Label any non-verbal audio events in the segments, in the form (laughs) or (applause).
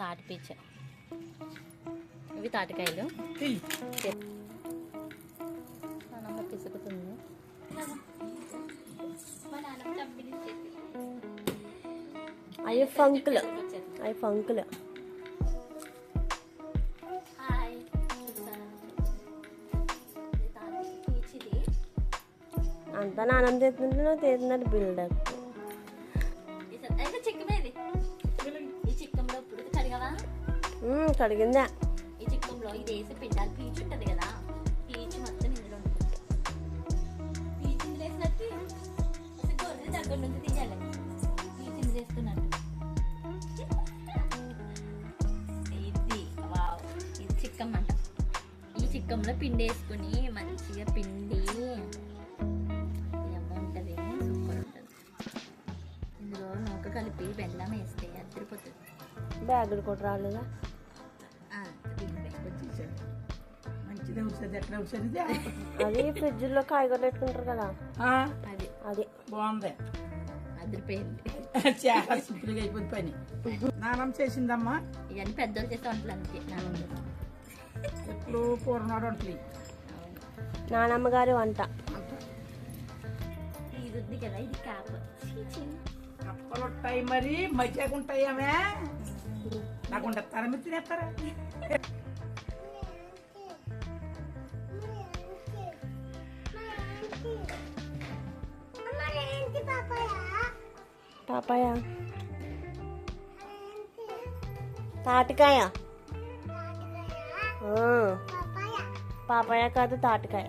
తాటి పీచ ఇవి తాటికాయలు. చెయ్యి. పిసుకుతుంది. అవి ఫంకులు. అవి ఫంకులు. అంతా నానం చేస్తుంటే చేస్తున్నట్టు బిల్డప్. కడిగిందా ఈ చిక్కంలో ఇది వేసి పిండాలి పీచు ఉంటుంది కదా పీచు మొత్తం ఇందులో ఉంటుంది పీచు ఇందులో వేసినట్టు గొర్రె దగ్గర నుంచి తీయాలి పీచు ఇందులో వేసుకున్నట్టు ఇది వావ్ ఇది చిక్కం అంట ఈ చిక్కంలో పిండి వేసుకుని మంచిగా పిండి ఉంటుంది సూపర్ ఉంటుంది ఇందులో నూక కలిపి బెల్లం వేస్తే అద్దరిపోతుంది బ్యాగులు కూడా రాలేదా వస్తుంది ఎక్కడ వస్తుంది? అది ఫ్రిడ్జ్లో కాయగూరలు పెట్టుకుంటారు కదా అది అది. బాగుంది. అదిరిపోయింది. చాలా సింపుల్గా అయిపోయింది పని. నానం చేసిందమ్మా? ఇవన్నీ పెద్దోళ్ళు చేసే వంటలు అంతే. ఎప్పుడు పూర్ణాడు అవును. నానమ్మ గారి వంట ఇది ఉంది కదా ఇది క్యాప్ కప్పలు ఉంటాయి మరి మధ్యగా ఉంటాయి ఆమె నాకు ఉండతారా మీరు పాపాయ తాటికాయ. పాపాయ కాదు తాటికాయ.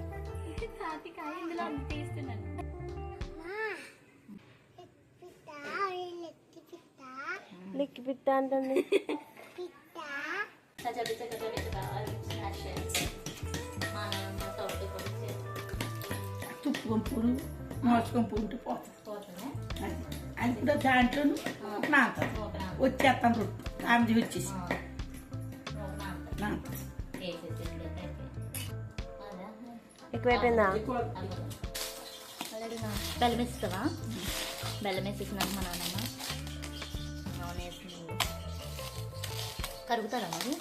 లిక్కి పిట్ట అంటుంది. మోసుకొని ఉంటే పోతుంది. అది. కూడా దాంట్లో నాంత వచ్చేస్తాను రొట్టు ఆమె వచ్చేసి. నాంత ఎక్కువైపోయిందా? బెల్లం వేస్తావా బెల్లం వేసేసినాక మా నాన్నమ్మ నూనె వేసింది కరుగుతారా మరి?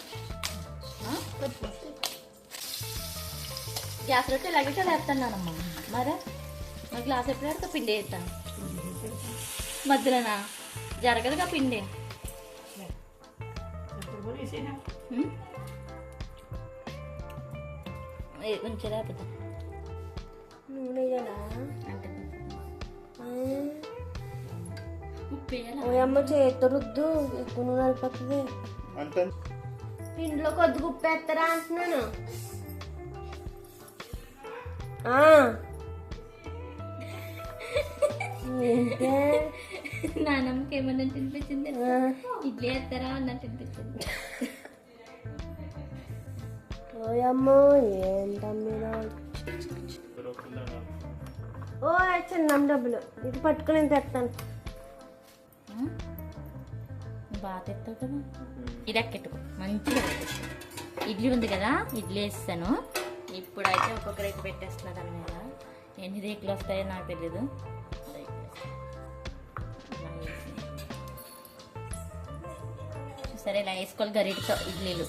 ఆ? గ్యాస్ రొట్టె ఇలాగే కదా వేస్తానమ్మా మరే? మరి గ్లాస్ ఎప్పుడు పెడితే పిండి వేస్తాను మధ్యలోనా? జరగదుగా పిండి. ఉంచరా నూనె అమ్మ చేతితో రుద్దు ఎక్కువ నూనె అయిపోతుంది పిండిలో కొద్ది ఉప్పు వేస్తారా అంటున్నాను. నానమ్మకి ఏమన్నా తినిపించింది. ఇడ్లీ వేస్తారా అన్నట్టు అనిపించింది ఓయమ్మో ఏంటమ్మీరా ఓ చిన్నం డబ్బులు ఇది పట్టుకుని తెస్తాను. బాగా తెస్తావు కదా? ఇది ఎక్కెట్టుకో మంచిగా. ఇడ్లీ ఉంది కదా ఇడ్లీ వేస్తాను. ఇప్పుడైతే ఒక్కొక్క రేకు పెట్టేస్తున్నా దాని మీద. ఎన్ని రేకులు వస్తాయో నాకు తెలీదు. సరే ఇలా వేసుకోవాలి గరిటతో ఇడ్లీలు?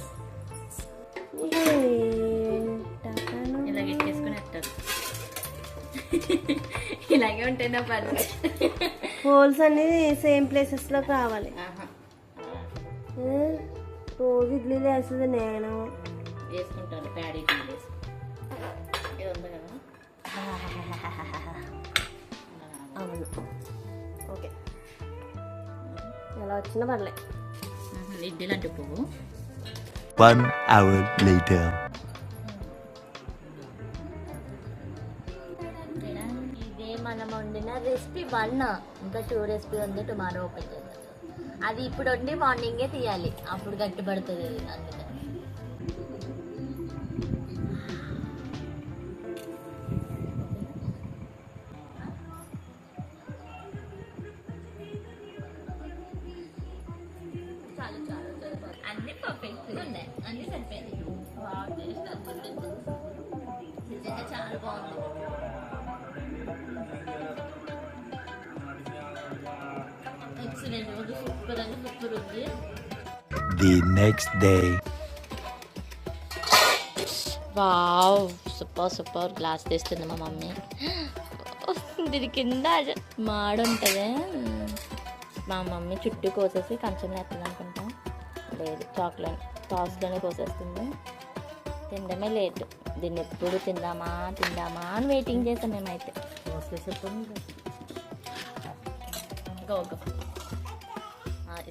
ఇలా పెట్టేసుకుని వేస్తారు (laughs) ఇలాగే ఉంటాయి నా పని. హోల్స్ అన్ని సేమ్ ప్లేసెస్లో కావాలి. రోజు ఇడ్లీలు వేస్తుంది నేను. వేసుకుంటాను ప్యాడ్ ఇడ్లీ వేసి ఇది ఉంది కదా? అవును. ఓకే. ఎలా వచ్చినా పర్లే. ఆహా, ఇడ్లీలు అంటే పువ్వు. One hour later. ఇదే మనం వండిన రెసిపీ వన్. ఇంకా టూ రెసిపీ ఉంది టుమారో ఓపెన్ చేద్దాం అది ఇప్పుడు వండి మార్నింగే తీయాలి. అప్పుడు గట్టిపడుతుంది అది అందుకని. నిజంగా చాలా బాగుంది ఎక్సలెంట్ ఉంది సూపర్ సూపర్ ఉంది The next day. Wow super super glass తెస్తుంది మా మమ్మీ. (gasps) దీని కింద మాడ ఉంటుంది మా మమ్మీ చుట్టూ కోసేసి కంచెం వేస్తుంది అనుకుంటా. లేదు చాక్లెట్ టాస్లోనే కోసేస్తుంది. తినడమే లేట్ దీన్ని ఎప్పుడు తిందామా తిందామా అని వెయిటింగ్ చేసాం మేమైతే.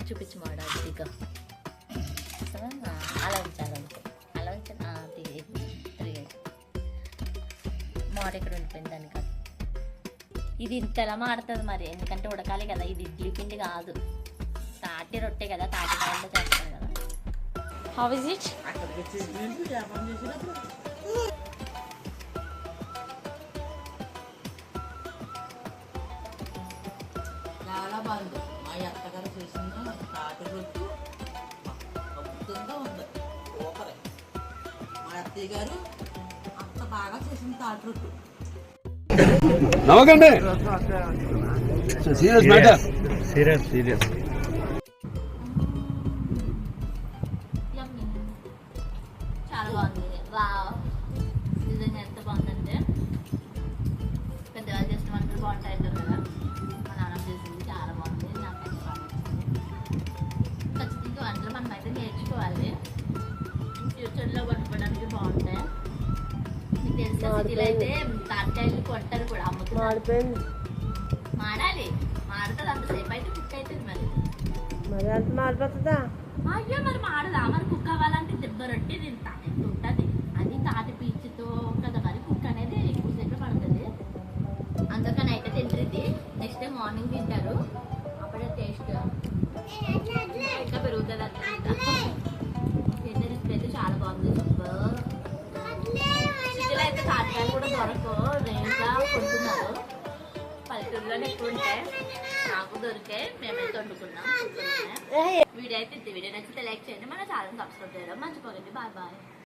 చూపించు మాడ ఇక అలా అలా మాడ ఇక్కడ ఉండిపోయింది దానికి. ఇది ఇంతలా మాడుతుంది మరి. ఎందుకంటే ఉడకాలి కదా. ఇది ఇడ్లీ పిండి కాదు. తాటి రొట్టె కదా. తాటి కాయల్లో చేస్తారు కదా. హౌ ఇస్ ఇట్ చాలా బాగుంది మా అత్తగారు చేసిన తాటి రొట్టు అద్భుతంగా ఉంది సూపరే మా అత్తయ్య గారు అంత బాగా చేసిన తాటి రొట్టు నవ్వకండి సీరియస్ మ్యాటర్ సీరియస్ సీరియస్ అయితే తాటికాయలు కొంటారు కూడా మాడిపోయింది. మాడాలి మాడుతుంది అంతసేపు అయితే కుక్ అవుతుంది మరి. మరి అంత మాడిపోతుందా? అయ్యో మరి మాడదా మరి కుక్ అవ్వాలంటే దెబ్బ రొట్టి తింటా. ఉంటుంది? అది తాటి పీచుతో కదా మరి కుక్ అనేది ఎక్కువసేపు పడుతుంది. అందుకని అయితే తింటుంది నెక్స్ట్ డే మార్నింగ్ తింటారు. అప్పుడే టేస్ట్ ఇంకా పెరుగుతుంది అంత పల్లెటూరులోనే ఎక్కువ ఉంటాయి నాకు దొరికాయి మేమైతే వండుకున్నాం. వీడియో అయితే వీడియో నచ్చితే లైక్ చేయండి. మన ఛానల్ సబ్స్క్రైబ్ చేయడం మర్చిపోకండి. Bye bye.